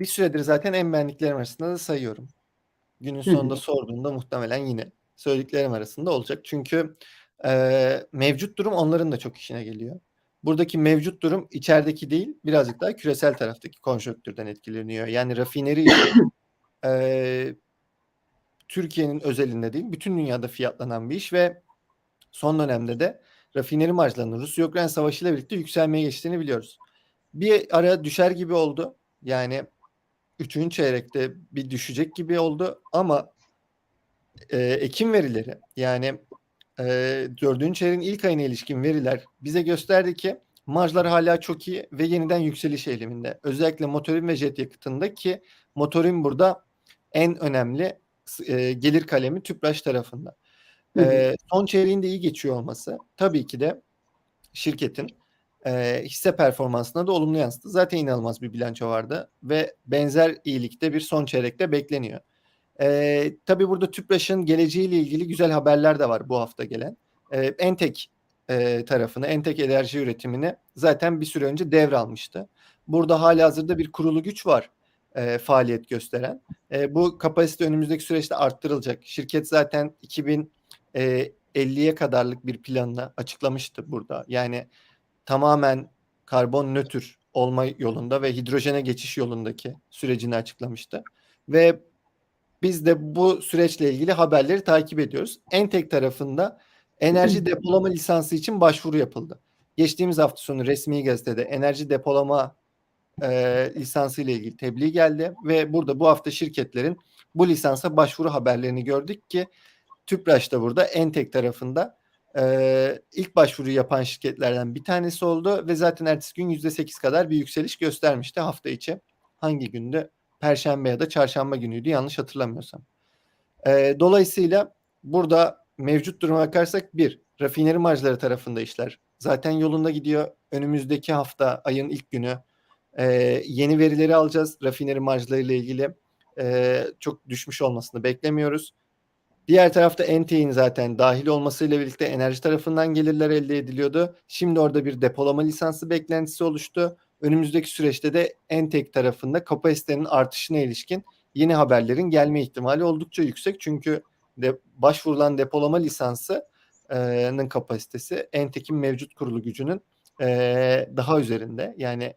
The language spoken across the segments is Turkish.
Bir süredir zaten en beğendiklerim arasında da sayıyorum. Günün sonunda sorduğunda muhtemelen yine söylediklerim arasında olacak. Çünkü, eee, mevcut durum onların da çok işine geliyor. Buradaki mevcut durum içerideki değil, birazcık daha küresel taraftaki konjonktürden etkileniyor. Yani rafineri eee, Türkiye'nin özelinde değil, bütün dünyada fiyatlanan bir iş ve son dönemde de rafineri marjlarının Rusya-Ukrayna savaşıyla birlikte yükselmeye geçtiğini biliyoruz. Bir ara düşer gibi oldu. Yani 3. çeyrekte bir düşecek gibi oldu ama, eee, ekim verileri yani, eee, 4. çeyreğin ilk ayına ilişkin veriler bize gösterdi ki marjlar hâlâ çok iyi ve yeniden yükseliş eğiliminde. Özellikle motorin ve jet yakıtında ki motorin burada en önemli eee, gelir kalemi Tüpraş tarafında. Hı hı. Eee, son çeyreğin de iyi geçiyor olması tabii ki de şirketin, eee, hisse performansına da olumlu yansıdı. Zaten inanılmaz bir bilanço vardı ve benzer iyilikte bir son çeyrekte bekleniyor. Eee, tabii burada Tüpraş'ın geleceğiyle ilgili güzel haberler de var bu hafta gelen. Eee, Entek, eee, tarafını, Entek enerji üretimini zaten bir süre önce devralmıştı. Burada hâlihazırda bir kurulu güç var, eee, faaliyet gösteren. Eee, bu kapasite önümüzdeki süreçte arttırılacak. Şirket zaten 2050'ye kadarlık bir planını açıklamıştı burada. Yani tamamen karbon nötr olma yolunda ve hidrojene geçiş yolundaki sürecini açıklamıştı ve biz de bu süreçle ilgili haberleri takip ediyoruz. Entek tarafında enerji depolama lisansı için başvuru yapıldı. Geçtiğimiz hafta sonu resmî gazetede enerji depolama, eee, lisansı ile ilgili tebliğ geldi ve burada bu hafta şirketlerin bu lisansa başvuru haberlerini gördük ki Tüpraş da burada Entek tarafında, eee, ilk başvuruyu yapan şirketlerden bir tanesi oldu ve zaten ertesi gün %8 kadar bir yükseliş göstermişti hafta içi. Hangi gündü? Perşembe ya da çarşamba günüydü yanlış hatırlamıyorsam. Eee, dolayısıyla burada mevcut duruma bakarsak 1 rafineri marjları tarafında işler zaten yolunda gidiyor. Önümüzdeki hafta ayın ilk günü, eee, yeni verileri alacağız rafineri marjlarıyla ilgili. Eee, çok düşmüş olmasını beklemiyoruz. Diğer tarafta Entek'in zaten dâhil olmasıyla birlikte enerji tarafından gelirler elde ediliyordu. Şimdi orada bir depolama lisansı beklentisi oluştu. Önümüzdeki süreçte de Entek tarafında kapasitenin artışına ilişkin yeni haberlerin gelme ihtimali oldukça yüksek. Çünkü de başvurulan depolama lisansı eee, nın kapasitesi Entek'in mevcut kurulu gücünün, daha üzerinde. Yani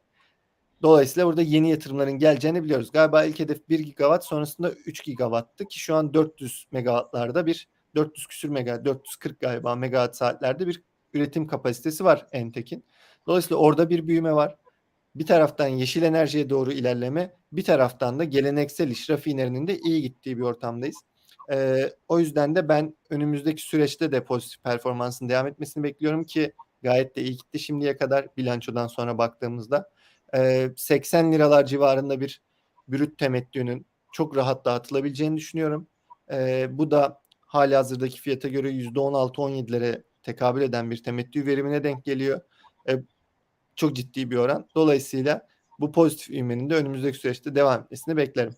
dolayısıyla burada yeni yatırımların geleceğini biliyoruz. Galiba ilk hedef 1 gigawatt sonrasında 3 gigawatt'tı ki şu an 400 megawatt'larda bir 400 küsur mega 440 galiba megawatt saatlerde bir üretim kapasitesi var Entek'in. Dolayısıyla orada bir büyüme var. Bir taraftan yeşil enerjiye doğru ilerleme, bir taraftan da geleneksel iş rafinerinin de iyi gittiği bir ortamdayız. Eee, o yüzden de ben önümüzdeki süreçte de pozitif performansın devam etmesini bekliyorum ki gayet de iyi gitti şimdiye kadar bilançodan sonra baktığımızda. Eee, $80 civarında bir brüt temettünün çok rahat dağıtılabileceğini düşünüyorum. Bu da hâlihazırdaki fiyata göre %16-17'lere tekabül eden bir temettü verimine denk geliyor. Eee, çok ciddi bir oran. Dolayısıyla bu pozitif ivmenin de önümüzdeki süreçte devam etmesini beklerim.